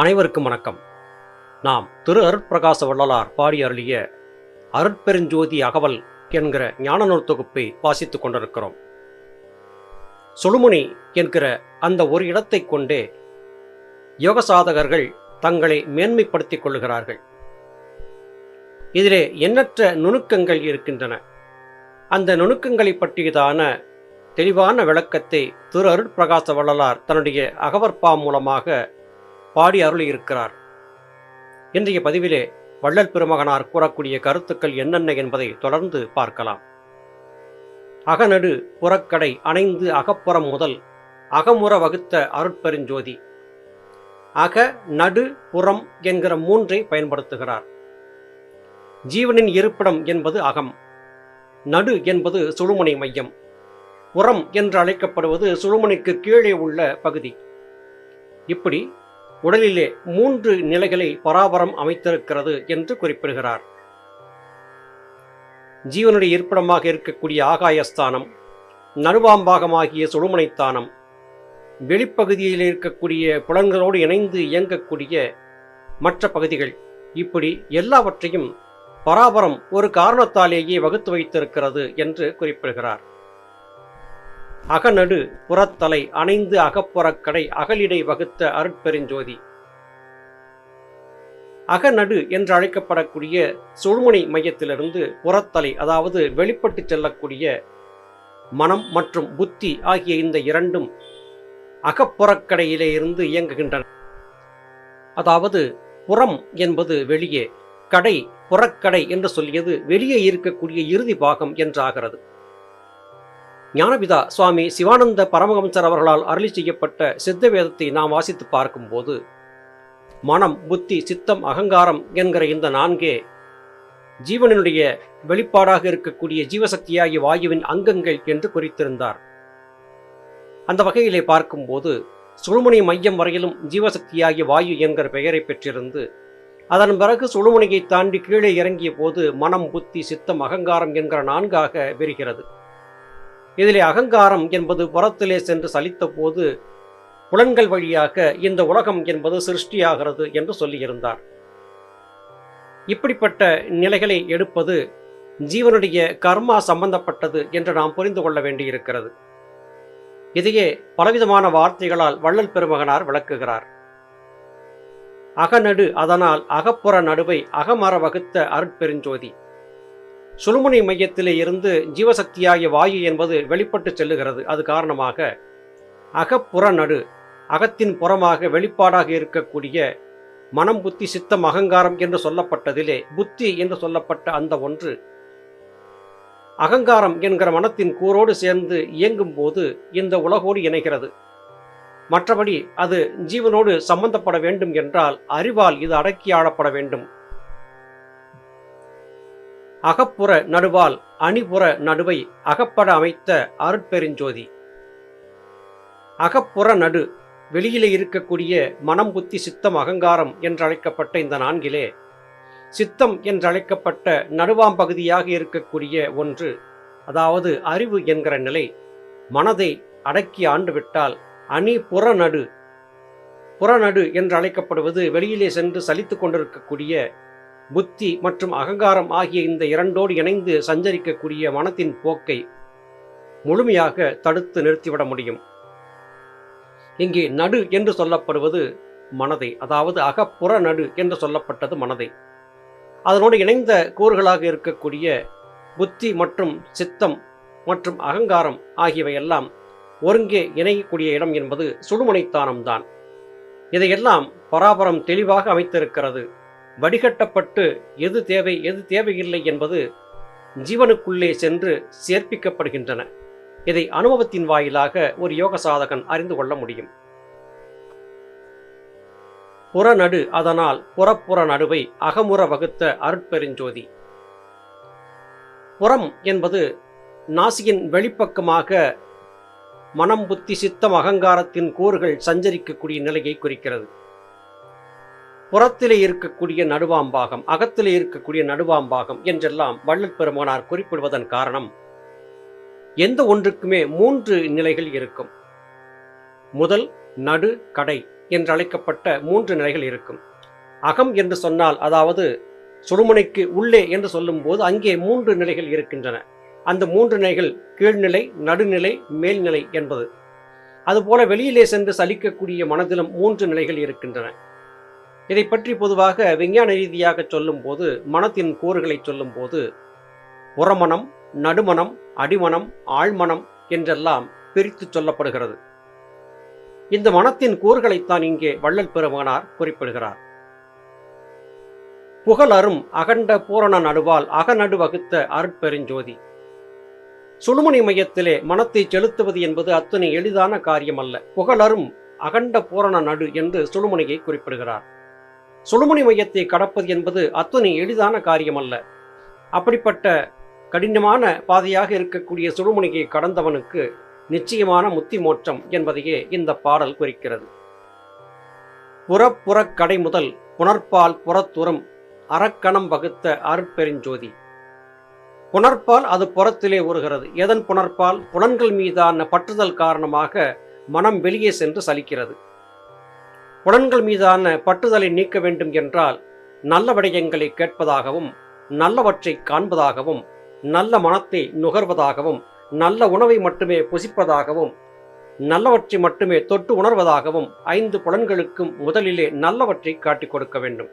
அனைவருக்கும் வணக்கம். நாம் திரு அருட்பிரகாச வள்ளலார் பாடி அருளிய அருட்பெருஞ்சோதி அகவல் என்கிற ஞானநூல் தொகுப்பை வாசித்துக் கொண்டிருக்கிறோம். சுழுமுனி என்கிற அந்த ஒரு இடத்தை கொண்டே யோக சாதகர்கள் தங்களை மேன்மைப்படுத்திக் கொள்கிறார்கள் இதிலே எண்ணற்ற நுணுக்கங்கள் இருக்கின்றன. அந்த நுணுக்கங்களை பற்றியதான தெளிவான விளக்கத்தை திரு அருட்பிரகாச வள்ளலார் தன்னுடைய அகவற்பா மூலமாக பாடி அருளியிருக்கிறார். இன்றைய பதிவிலே வள்ளல் பெருமகனார் கூறக்கூடிய கருத்துக்கள் என்னென்ன என்பதை தொடர்ந்து பார்க்கலாம். அகநடு புறக்கடை அணைந்து அகப்புறம் முதல் அகமுற வகுத்த அருட்பெருஞ்சோதி. அக நடு புறம் என்கிற மூன்றை பயன்படுத்துகிறார். ஜீவனின் இருப்பிடம் என்பது அகம். நடு என்பது சுழுமுனை மையம். புறம் என்று அழைக்கப்படுவது சுழுமுனைக்கு கீழே உள்ள பகுதி. இப்படி உடலிலே மூன்று நிலைகளை பராபரம் அமைத்திருக்கிறது என்று குறிப்பிடுகிறார். ஜீவனுடைய இருப்பிடமாக இருக்கக்கூடிய ஆகாயஸ்தானம் நடுவாம்பாகமாகிய சுடுமனைத்தானம் வெளிப்பகுதியில் இருக்கக்கூடிய புலன்களோடு இணைந்து இயங்கக்கூடிய மற்ற பகுதிகள் இப்படி எல்லாவற்றையும் பராபரம் ஒரு காரணத்தாலேயே வகுத்து வைத்திருக்கிறது என்று குறிப்பிடுகிறார். அகநடு புறத்தலை அணைந்து அகப்புறக்கடை அகலிடை வகுத்த அருட்பெருஞ்சோதி. அகநடு என்று அழைக்கப்படக்கூடிய சுழுமுனை மையத்திலிருந்து புறத்தலை அதாவது வெளிப்பட்டு செல்லக்கூடிய மனம் மற்றும் புத்தி ஆகிய இந்த இரண்டும் அகப்புறக்கடையிலே இருந்து இயங்குகின்றன. அதாவது புறம் என்பது வெளியே கடை புறக்கடை என்று சொல்லியது வெளியே இருக்கக்கூடிய இறுதி பாகம் என்றாகிறது. ஞானபிதா சுவாமி சிவானந்த பரமஹம்சர் அவர்களால் அருளி செய்யப்பட்ட சித்த வேதத்தை நாம் வாசித்து பார்க்கும்போது மனம் புத்தி சித்தம் அகங்காரம் என்கிற இந்த நான்கே ஜீவனினுடைய வெளிப்பாடாக இருக்கக்கூடிய ஜீவசக்தியாகிய வாயுவின் அங்கங்கள் என்று குறித்திருந்தார். அந்த வகையிலே பார்க்கும்போது சுழுமுனை மையம் வரையிலும் ஜீவசக்தியாகிய வாயு என்கிற பெயரை பெற்றிருந்து அதன் பிறகு சுழுமுனையை தாண்டி கீழே இறங்கிய போது மனம் புத்தி சித்தம் அகங்காரம் என்கிற நான்காக விரிகிறது. இதிலே அகங்காரம் என்பது புறத்திலே சென்று சலித்த போது புலன்கள் வழியாக இந்த உலகம் என்பது சிருஷ்டியாகிறது என்று சொல்லியிருந்தார். இப்படிப்பட்ட நிலைகளை எடுப்பது ஜீவனுடைய கர்மா சம்பந்தப்பட்டது என்று நாம் புரிந்து கொள்ள வேண்டியிருக்கிறது. இதையே பலவிதமான வார்த்தைகளால் வள்ளல் பெருமகனார் விளக்குகிறார். அகநடு அதனால் அகப்புற நடுவை அகமர வகுத்த அருட்பெருஞ்சோதி. சுழுமுனை மையத்திலே இருந்து ஜீவசக்தியாகிய வாயு என்பது வெளிப்பட்டு செல்லுகிறது. அது காரணமாக அகப்புற நடு அகத்தின் புறமாக வெளிப்பாடாக இருக்கக்கூடிய மனம் புத்தி சித்தம் அகங்காரம் என்று சொல்லப்பட்டதிலே புத்தி என்று சொல்லப்பட்ட அந்த ஒன்று அகங்காரம் என்கிற மனத்தின் கூரோடு சேர்ந்து இயங்கும் போது இந்த உலகோடு இணைகிறது. மற்றபடி அது ஜீவனோடு சம்பந்தப்பட வேண்டும் என்றால் அறிவால் இது அடக்கி ஆளப்பட வேண்டும். அகப்புற நடுவால் அணிபுற நடுவை அகப்பட அமைத்த அருட்பெருஞ்சோதி. அகப்புற நடு வெளியிலே இருக்கக்கூடிய மனம் புத்தி சித்தம் அகங்காரம் என்றழைக்கப்பட்ட இந்த நான்கிலே சித்தம் என்றழைக்கப்பட்ட நடுவாம் பகுதியாக இருக்கக்கூடிய ஒன்று அதாவது அறிவு என்கிற நிலை மனதை அடக்கி ஆண்டுவிட்டால் அணி புறநடு புறநடு என்று அழைக்கப்படுவது வெளியிலே சென்று சலித்து கொண்டிருக்கக்கூடிய புத்தி மற்றும் அகங்காரம் ஆகிய இந்த இரண்டோடு இணைந்து சஞ்சரிக்கக்கூடிய மனத்தின் போக்கை முழுமையாக தடுத்து நிறுத்திவிட முடியும். இங்கே நடு என்று சொல்லப்படுவது மனதை அதாவது அகப்புற நடு என்று சொல்லப்பட்டது மனதை. அதனோடு இணைந்த கூறுகளாக இருக்கக்கூடிய புத்தி மற்றும் சித்தம் மற்றும் அகங்காரம் ஆகியவையெல்லாம் ஒருங்கே இணையக்கூடிய இடம் என்பது சுடுமுனைத்தானம்தான். இதையெல்லாம் பராபரம் தெளிவாக அமைத்திருக்கிறது. வடிகட்டப்பட்டு எது தேவை எது தேவையில்லை என்பது ஜீவனுக்குள்ளே சென்று சேர்ப்பிக்கப்படுகின்றன. இதை அனுபவத்தின் வாயிலாக ஒரு யோக சாதகன் அறிந்து கொள்ள முடியும். புறநடு அதனால் புறப்புற நடுவை அகமுற வகுத்த அருட்பெருஞ்சோதி. புறம் என்பது நாசியின் வெளிப்பக்கமாக மனம் புத்தி சித்தம் அகங்காரத்தின் கூறுகள் சஞ்சரிக்கக்கூடிய நிலையை குறிக்கிறது. புறத்திலே இருக்கக்கூடிய நடுவாம்பாகம் அகத்திலே இருக்கக்கூடிய நடுவாம்பாகம் என்றெல்லாம் வள்ளல் பெருமானார் குறிப்பிடுவதன் காரணம் எந்த ஒன்றுக்குமே மூன்று நிலைகள் இருக்கும். முதல் நடு கடை என்று அழைக்கப்பட்ட மூன்று நிலைகள் இருக்கும். அகம் என்று சொன்னால் அதாவது சுடுமுனைக்கு உள்ளே என்று சொல்லும்போது அங்கே மூன்று நிலைகள் இருக்கின்றன. அந்த மூன்று நிலைகள் கீழ்நிலை நடுநிலை மேல்நிலை என்பது. அதுபோல வெளியிலே சென்று சலிக்கக்கூடிய மனதிலும் மூன்று நிலைகள் இருக்கின்றன. இதை பற்றி பொதுவாக விஞ்ஞான ரீதியாக சொல்லும்போது மனத்தின் கூறுகளை சொல்லும்போது புறமணம் நடுமனம் அடிமனம் ஆழ்மனம் என்றெல்லாம் பிரித்து சொல்லப்படுகிறது. இந்த மனத்தின் கூறுகளைத்தான் இங்கே வள்ளல் பெருமகனார் குறிப்பிடுகிறார். புகழரும் அகண்ட பூரண நடுவால் அகநடு வகுத்த அருட்பெருஞ்சோதி. சுழுமணி மையத்திலே மனத்தை செலுத்துவது என்பது அத்தனை எளிதான காரியம் அல்ல புகழரும் அகண்ட பூரண நடு என்று சுழுமுனையை குறிப்பிடுகிறார். சுழுமுனை மையத்தை கடப்பது என்பது அத்தனை எளிதான காரியம் அல்ல அப்படிப்பட்ட கடினமான பாதையாக இருக்கக்கூடிய சுழுமுனையை கடந்தவனுக்கு நிச்சயமான முத்தி மோட்சம் என்பதையே இந்த பாடல் குறிக்கிறது. புறப்புறக் கடை முதல் புனர்பால் புறத்துறம் அறக்கணம் வகுத்த அருட்பெருஞ்சோதி. புணர்ப்பால் அது புறத்திலே உருகிறது எதன் புணர்ப்பால்? புலன்கள் மீதான பற்றுதல் காரணமாக மனம் வெளியே சென்று சலிக்கிறது. புலன்கள் மீதான பற்றுதலை நீக்க வேண்டும் என்றால் நல்ல விடயங்களை கேட்பதாகவும் நல்லவற்றை காண்பதாகவும் நல்ல மனத்தை நுகர்வதாகவும் நல்ல உணவை மட்டுமே புசிப்பதாகவும் நல்லவற்றை மட்டுமே தொட்டு உணர்வதாகவும் ஐந்து புலன்களுக்கும் முதலிலே நல்லவற்றை காட்டிக் கொடுக்க வேண்டும்.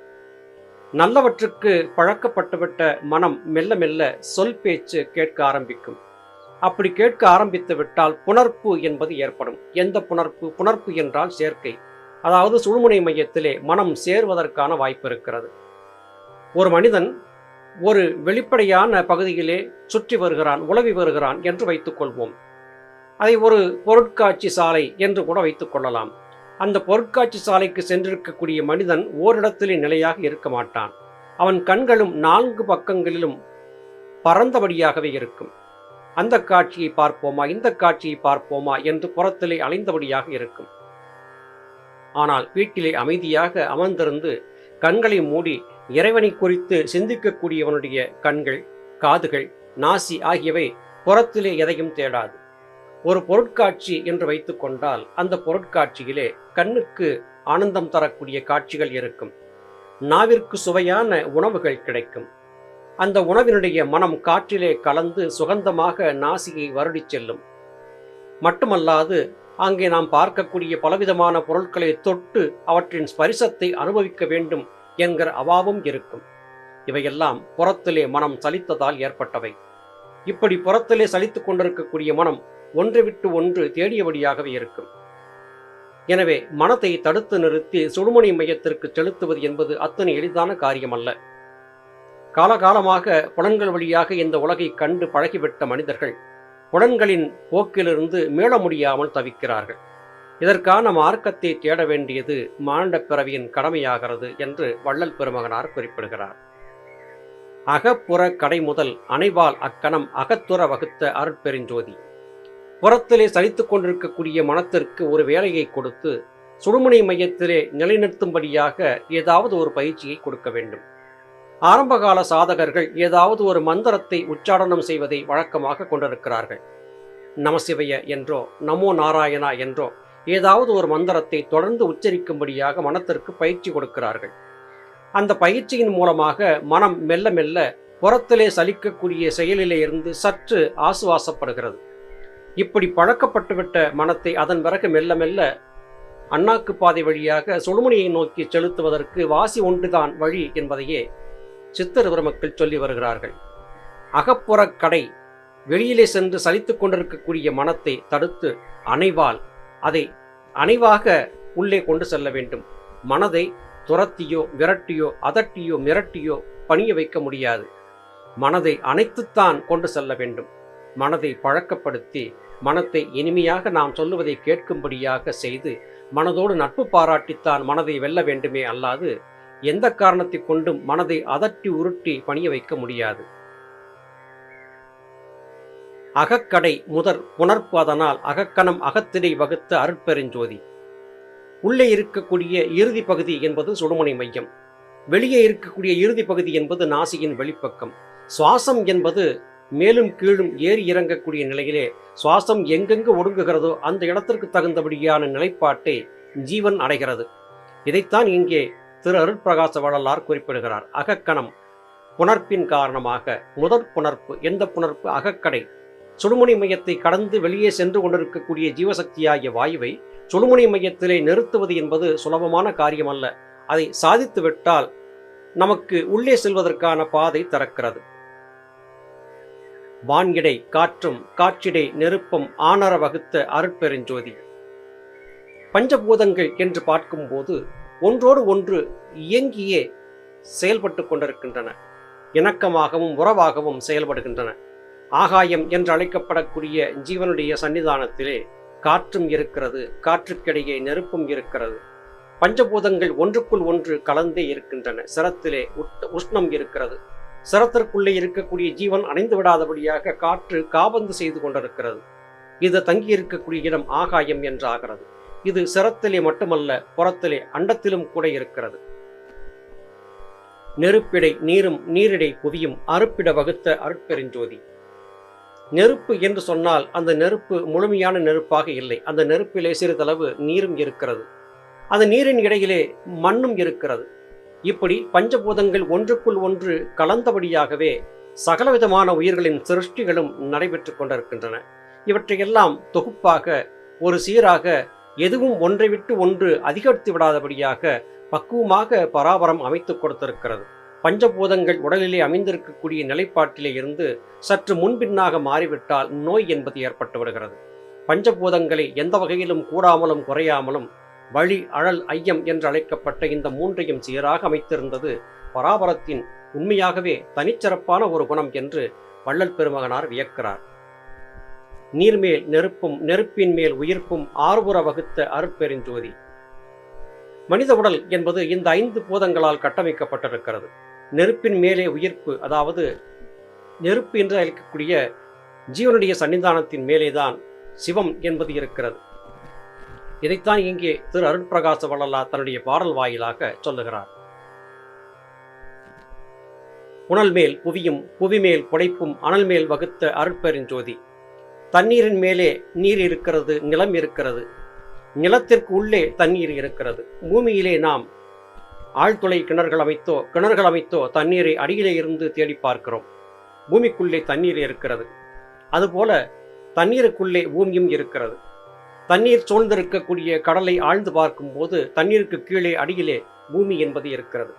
நல்லவற்றுக்கு பழக்கப்பட்டுவிட்ட மனம் மெல்ல மெல்ல சொல் பேச்சு கேட்க ஆரம்பிக்கும். அப்படி கேட்க ஆரம்பித்து விட்டால் புணர்ப்பு என்பது ஏற்படும். எந்த புணர்ப்பு? புணர்ப்பு என்றால் சேர்க்கை. அதாவது சுழுமுனை மையத்திலே மனம் சேர்வதற்கான வாய்ப்பு இருக்கிறது. ஒரு மனிதன் ஒரு வெளிப்படையான பகுதியிலே சுற்றி வருகிறான் உழவி வருகிறான் என்று வைத்துக் கொள்வோம். அதை ஒரு பொருட்காட்சி சாலை என்று கூட வைத்துக் கொள்ளலாம். அந்த பொருட்காட்சி சாலைக்கு சென்றிருக்கக்கூடிய மனிதன் ஓரிடத்திலே நிலையாக இருக்க மாட்டான். அவன் கண்களும் நான்கு பக்கங்களிலும் பறந்தபடியாகவே இருக்கும். அந்த காட்சியை பார்ப்போமா இந்த காட்சியை பார்ப்போமா என்று புறத்திலே அலைந்தபடியாக இருக்கும். ஆனால் வீட்டிலே அமைதியாக அமர்ந்திருந்து கண்களை மூடி இறைவனை குறித்து சிந்திக்கக்கூடியவனுடைய கண்கள் காதுகள் நாசி ஆகியவை புறத்திலே எதையும் தேடாது. ஒரு பொருட்காட்சி என்று வைத்துக்கொண்டால் அந்த பொருட்காட்சியிலே கண்ணுக்கு ஆனந்தம் தரக்கூடிய காட்சிகள் இருக்கும். நாவிற்கு சுவையான உணவுகள் கிடைக்கும். அந்த உணவினுடைய மனம் காற்றிலே கலந்து சுகந்தமாக நாசியை வருடிச் செல்லும். மட்டுமல்லாது அங்கே நாம் பார்க்கக்கூடிய பலவிதமான பொருட்களை தொட்டு அவற்றின் ஸ்பரிசத்தை அனுபவிக்க வேண்டும் என்கிற அவாவும் இருக்கும். இவையெல்லாம் புறத்திலே மனம் சலித்ததால் ஏற்பட்டவை. இப்படி புறத்திலே சலித்துக் கொண்டிருக்கக்கூடிய மனம் ஒன்றை விட்டு ஒன்று தேடியபடியாகவே இருக்கும். எனவே மனத்தை தடுத்து நிறுத்தி சுடுமணி மையத்திற்கு செலுத்துவது என்பது அத்தனை எளிதான காரியமல்ல. காலகாலமாக புலன்கள் வழியாக இந்த உலகை கண்டு பழகிவிட்ட மனிதர்கள் புலன்களின் போக்கிலிருந்து மீள முடியாமல் தவிக்கிறார்கள். இதற்கான மார்க்கத்தை தேட வேண்டியது மாண்ட பிறவியின் கடமையாகிறது என்று வள்ளல் பெருமகனார் குறிப்பிடுகிறார். அகப்புற கடை முதல் அனைவால் அக்கணம் அகத்துற வகுத்த அருட்பெருஞ்சோதி. புறத்திலே சலித்துக் கொண்டிருக்கக்கூடிய மனத்திற்கு ஒரு வேலையை கொடுத்து சுடுமுனை மையத்திலே நிலைநிறுத்தும்படியாக ஏதாவது ஒரு பயிற்சியை கொடுக்க வேண்டும். ஆரம்பகால சாதகர்கள் ஏதாவது ஒரு மந்திரத்தை உச்சாடனம் செய்வதை வழக்கமாக கொண்டிருக்கிறார்கள். நமசிவய என்றோ நமோ நாராயணா என்றோ ஏதாவது ஒரு மந்திரத்தை தொடர்ந்து உச்சரிக்கும்படியாக மனத்திற்கு பயிற்சி கொடுக்கிறார்கள். அந்த பயிற்சியின் மூலமாக மனம் மெல்ல மெல்ல புறத்திலே சலிக்கக்கூடிய செயலிலே இருந்து சற்று ஆசுவாசப்படுகிறது. இப்படி பழக்கப்பட்டுவிட்ட மனத்தை அதன் பிறகு மெல்ல மெல்ல அண்ணாக்கு பாதை வழியாக சுழுமுனியை நோக்கி செலுத்துவதற்கு வாசி ஒன்றுதான் வழி என்பதையே சித்தர் பெருமக்கள் சொல்லி வருகிறார்கள். அகப்புறக் கடை வெளியிலே சென்று சலித்து கொண்டிருக்கக்கூடிய மனத்தை தடுத்து அணைவால் அதை அணைவாக உள்ளே கொண்டு செல்ல வேண்டும். மனதை துரத்தியோ விரட்டியோ அதட்டியோ மிரட்டியோ பணிய வைக்க முடியாது. மனதை அணைத்துத்தான் கொண்டு செல்ல வேண்டும். மனதை பழக்கப்படுத்தி மனத்தை இனிமையாக நாம் சொல்லுவதை கேட்கும்படியாக செய்து மனதோடு நட்பு பாராட்டித்தான் மனதை வெல்ல வேண்டுமே அல்லாது எந்த காரணத்தை கொண்டும் மனதை அதட்டி உருட்டி பணிய வைக்க முடியாது. அகக்கடை முதற் புணர்ப்பு அதனால் அகக்கணம் அகத்தினை வகுத்த அருட்பெருஞ்சோதி. உள்ளே இருக்கக்கூடிய இறுதி பகுதி என்பது சுடுமணி மையம். வெளியே இருக்கக்கூடிய இறுதி பகுதி என்பது நாசியின் வெளிப்பக்கம். சுவாசம் என்பது மேலும் கீழும் ஏறி இறங்கக்கூடிய நிலையிலே சுவாசம் எங்கெங்கு ஒடுங்குகிறதோ அந்த இடத்திற்கு தகுந்தபடியான நிலைப்பாட்டை ஜீவன் அடைகிறது. இதைத்தான் இங்கே திரு அருட்பிரகாச வள்ளலார் குறிப்பிடுகிறார். அகக்கணம் புணர்ப்பின் காரணமாக முதற் புணர்ப்பு எந்த புணர்ப்பு? அகக்கடை. சுடுமுனை மையத்தை கடந்து வெளியே சென்று கொண்டிருக்கக்கூடிய ஜீவசக்தியாகிய வாயுவை சுடுமுனை மையத்திலே நிறுத்துவது என்பது சுலபமான காரியம் அல்ல அதை சாதித்துவிட்டால் நமக்கு உள்ளே செல்வதற்கான பாதை திறக்கிறது. வான்கிடை காற்றும் காற்றிடை நெருப்பம் ஆனர வகுத்த அருட்பெருஞ்சோதி. பஞ்சபூதங்கள் என்று பார்க்கும்போது ஒன்றோடு ஒன்று இயங்கியே செயல்பட்டு கொண்டிருக்கின்றன. இணக்கமாகவும் உறவாகவும் செயல்படுகின்றன. ஆகாயம் என்று அழைக்கப்படக்கூடிய ஜீவனுடைய சன்னிதானத்திலே காற்றும் இருக்கிறது காற்றுக்கிடையே நெருப்பும் இருக்கிறது. பஞ்சபூதங்கள் ஒன்றுக்குள் ஒன்று கலந்தே இருக்கின்றன. சிரத்திலே உட்- உஷ்ணம் இருக்கிறது. சிரத்திற்குள்ளே இருக்கக்கூடிய ஜீவன் அணைந்து விடாதபடியாக காற்று காபந்து செய்து கொண்டிருக்கிறது. இது தங்கியிருக்கக்கூடிய இடம் ஆகாயம் என்றாகிறது. இது சிரத்திலே மட்டுமல்ல புறத்திலே அண்டத்திலும் கூட இருக்கிறது. நெருப்பிடை நீரும் நீரிடை புவியும் அறுப்பிட வகுத்த அருட்பெருஞ்சோதி நெருப்பு என்று சொன்னால் அந்த நெருப்பு முழுமையான நெருப்பாக இல்லை. அந்த நெருப்பிலே சிறிதளவு நீரும் இருக்கிறது. அந்த நீரின் இடையிலே மண்ணும் இருக்கிறது. இப்படி பஞ்சபூதங்கள் ஒன்றுக்குள் ஒன்று கலந்தபடியாகவே சகலவிதமான உயிர்களின் சிருஷ்டிகளும் நடைபெற்று கொண்டிருக்கின்றன. இவற்றையெல்லாம் தொகுப்பாக ஒரு சீராக எதுவும் ஒன்றை விட்டு ஒன்று அதிகரித்து விடாதபடியாக பக்குவமாக பராபரம் அமைத்துக் கொடுத்திருக்கிறது. பஞ்சபூதங்கள் உடலிலே அமைந்திருக்கக்கூடிய நிலைப்பாட்டிலே இருந்து சற்று முன்பின்னாக மாறிவிட்டால் நோய் என்பது ஏற்பட்டு விடுகிறது. பஞ்சபூதங்களை எந்த வகையிலும் கூடாமலும் குறையாமலும் வழி அழல் ஐயம் என்று அழைக்கப்பட்ட இந்த மூன்றையும் சீராக அமைத்திருந்தது பராபரத்தின் உண்மையாகவே தனிச்சிறப்பான ஒரு குணம் என்று வள்ளல் பெருமகனார் வியக்கிறார். நீர்மேல் நெருப்பும் நெருப்பின் மேல் உயிர்ப்பும் ஆறுபுற வகுத்த அருட்பெருஞ்சோதி மனித உடல் என்பது இந்த ஐந்து பூதங்களால் கட்டமைக்கப்பட்டிருக்கிறது. நெருப்பின் மேலே உயிர்ப்பு அதாவது நெருப்பு என்று அழைக்கக்கூடிய ஜீவனுடைய சன்னிதானத்தின் மேலேதான் சிவம் என்பது இருக்கிறது. இதைத்தான் இங்கே திரு அருட்பிரகாச வள்ளலா தன்னுடைய பாடல் வாயிலாக சொல்லுகிறார். புனல் மேல் புவியும் புவி மேல் புடைப்பும் அனல் மேல் வகுத்த அருட்பெருஞ்சோதி தண்ணீரின் மேலே நீர் இருக்கிறது நிலம் இருக்கிறது. நிலத்திற்கு உள்ளே தண்ணீர் இருக்கிறது. பூமியிலே நாம் ஆழ்துளை கிணறுகள் அமைத்தோ கிணறுகள் அமைத்தோ தண்ணீரை அடியிலே இருந்து தேடி பார்க்கிறோம். பூமிக்குள்ளே தண்ணீர் இருக்கிறது. அதுபோல தண்ணீருக்குள்ளே பூமியும் இருக்கிறது. தண்ணீர் சூழ்ந்திருக்கக்கூடிய கடலை ஆழ்ந்து பார்க்கும்போது தண்ணீருக்கு கீழே அடியிலே பூமி என்பது இருக்கிறது.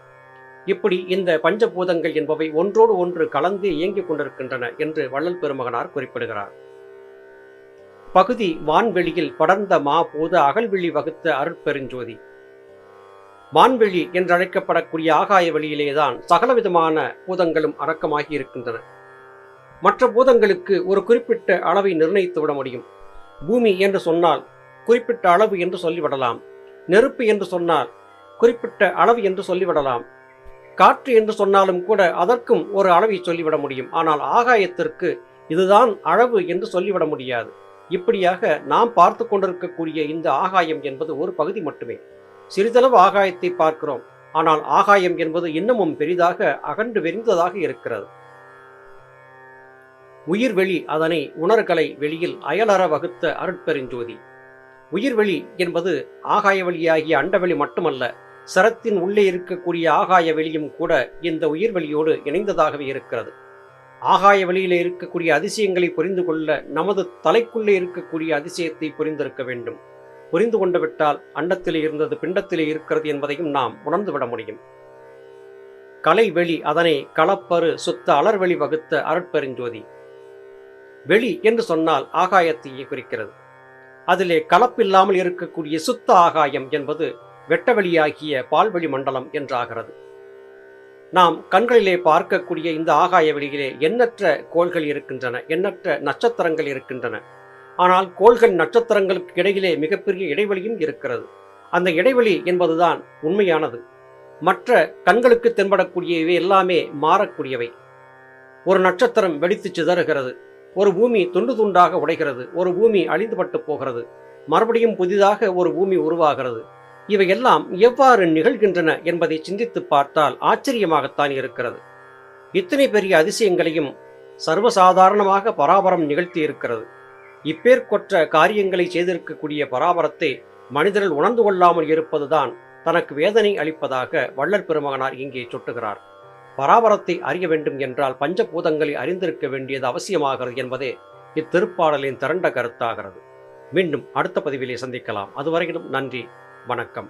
இப்படி இந்த பஞ்சபூதங்கள் என்பவை ஒன்றோடு ஒன்று கலந்து இயங்கிக் கொண்டிருக்கின்றன என்று வள்ளல் பெருமகனார் குறிப்பிடுகிறார். பகுதி வான்வெளியில் படர்ந்த மாபூத அகல்வெளி வகுத்த அருட்பெருஞ்சோதி. வான்வெளி என்றழைக்கப்படக்கூடிய ஆகாய வெளியிலேதான் சகலவிதமான பூதங்களும் அடக்கமாகி இருக்கின்றன. மற்ற பூதங்களுக்கு ஒரு குறிப்பிட்ட அளவை நிர்ணயித்து விட முடியும். பூமி என்று சொன்னால் குறிப்பிட்ட அளவு என்று சொல்லிவிடலாம். நெருப்பு என்று சொன்னால் குறிப்பிட்ட அளவு என்று சொல்லிவிடலாம். காற்று என்று சொன்னாலும் கூட அதற்கும் ஒரு அளவை சொல்லிவிட முடியும். ஆனால் ஆகாயத்திற்கு இதுதான் அளவு என்று சொல்லிவிட முடியாது. இப்படியாக நாம் பார்த்து கொண்டிருக்கக்கூடிய இந்த ஆகாயம் என்பது ஒரு பகுதி மட்டுமே. சிறிதளவு ஆகாயத்தை பார்க்கிறோம். ஆனால் ஆகாயம் என்பது இன்னமும் பெரிதாக அகன்று விரிந்ததாக இருக்கிறது. உயிர்வெளி அதனை உணர்கலை வெளியில் அயலற வகுத்த அருட்பெருஞ்சோதி. உயிர்வெளி என்பது ஆகாய வெளியாகிய அண்டவெளி மட்டுமல்ல சரத்தின் உள்ளே இருக்கக்கூடிய ஆகாய வெளியும் கூட இந்த உயிர்வெளியோடு இணைந்ததாகவே இருக்கிறது. ஆகாய வழியில் இருக்கக்கூடிய அதிசயங்களை புரிந்து கொள்ள நமது தலைக்குள்ளே இருக்கக்கூடிய அதிசயத்தை புரிந்திருக்க வேண்டும். புரிந்து கொண்டு விட்டால் அண்டத்திலே இருந்தது பிண்டத்திலே இருக்கிறது என்பதையும் நாம் உணர்ந்துவிட முடியும். கலை வெளி அதனை களப்பரு சுத்த அலர்வெளி வகுத்த அருட்பெருஞ்சோதி வெளி என்று சொன்னால் ஆகாயத்தையே குறிக்கிறது. அதிலே கலப்பில்லாமல் இருக்கக்கூடிய சுத்த ஆகாயம் என்பது வெட்டவெளியாகிய பால்வெளி மண்டலம் என்றாகிறது. நாம் கண்களிலே பார்க்கக்கூடிய இந்த ஆகாய வெளியிலே எண்ணற்ற கோள்கள் இருக்கின்றன எண்ணற்ற நட்சத்திரங்கள் இருக்கின்றன. ஆனால் கோள்கள் நட்சத்திரங்களுக்கு இடையிலே மிகப்பெரிய இடைவெளியும் இருக்கிறது. அந்த இடைவெளி என்பதுதான் உண்மையானது. மற்ற கண்களுக்கு தென்படக்கூடியவை எல்லாமே மாறக்கூடியவை. ஒரு நட்சத்திரம் வெடித்து சிதறுகிறது ஒரு பூமி துண்டு துண்டாக உடைகிறது ஒரு பூமி அழிந்துபட்டு போகிறது மறுபடியும் புதிதாக ஒரு பூமி உருவாகிறது. இவையெல்லாம் எவ்வாறு நிகழ்கின்றன என்பதை சிந்தித்து பார்த்தால் ஆச்சரியமாகத்தான் இருக்கிறது. இத்தனை பெரிய அதிசயங்களையும் சர்வசாதாரணமாக பராபரம் நிகழ்த்தி இருக்கிறது இப்பேற்கொற்ற காரியங்களை செய்திருக்கக்கூடிய பராபரத்தை மனிதர்கள் உணர்ந்து கொள்ளாமல் இருப்பதுதான் தனக்கு வேதனை அளிப்பதாக வள்ளல் பெருமகனார் இங்கே சுட்டுகிறார். பராபரத்தை அறிய வேண்டும் என்றால் பஞ்சபூதங்களை அறிந்திருக்க வேண்டியது அவசியமாகிறது என்பதே இத்திருப்பாடலின் திரண்ட கருத்தாகிறது. மீண்டும் அடுத்த பதிவிலே சந்திக்கலாம். அதுவரையிலும் நன்றி. வணக்கம்.